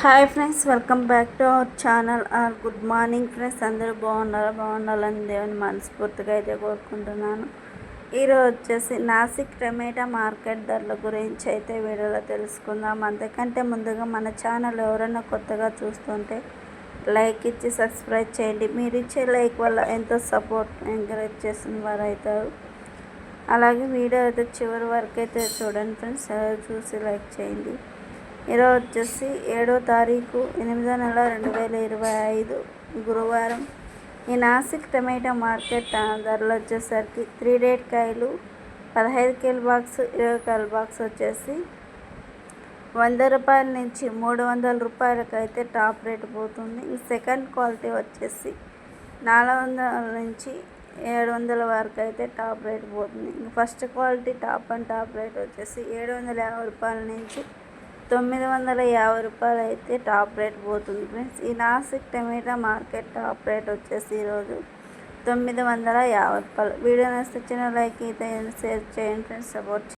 Hi friends welcome back to our channel. Our good morning friends అందరూ బాగున్నారా? బాగుండాలని దేవుని మనస్ఫూర్తిగా అయితే కోరుకుంటున్నాను. ఈరోజు వచ్చేసి నాసిక్ టమాటా మార్కెట్ ధరల గురించి అయితే వీడియోలో తెలుసుకుందాం. అంతకంటే ముందుగా మన ఛానల్ ఎవరైనా కొత్తగా చూస్తుంటే లైక్ ఇచ్చి సబ్స్క్రైబ్ చేయండి. మీరు ఇచ్చే లైక్ వల్ల ఎంతో సపోర్ట్ ఎంకరేజ్ చేసిన వారు అవుతారు. అలాగే వీడియో అయితే చివరి వరకు అయితే చూడండి ఫ్రెండ్స్ చూసి లైక్ చేయండి. ఈరోజు వచ్చేసి ఏడో తారీఖు ఎనిమిదో నెల రెండు వేల ఇరవై ఐదు గురువారం. ఈ నాసిక్ టమాటా మార్కెట్ ధరలు వచ్చేసరికి త్రీ డేట్ కాయలు పదహైదు కేల బాక్స్ ఇరవై కేల బాక్స్ వచ్చేసి వంద రూపాయల నుంచి మూడు వందల రూపాయలకు అయితే టాప్ రేట్ పోతుంది. సెకండ్ క్వాలిటీ వచ్చేసి నాలుగు వందల నుంచి ఏడు వందల వరకు అయితే టాప్ రేట్ పోతుంది. First quality top and top rate వచ్చేసి ఏడు వందల యాభై రూపాయల నుంచి తొమ్మిది వందల యాభై రూపాయలు అయితే టాప్ రేట్ పోతుంది ఫ్రెండ్స్. ఈ Nashik tomato market top rate వచ్చేసి ఈరోజు తొమ్మిది వందల యాభై రూపాయలు. వీడియో నచ్చితే లైక్ అయితే షేర్ చేయండి ఫ్రెండ్స్. సపోర్ట్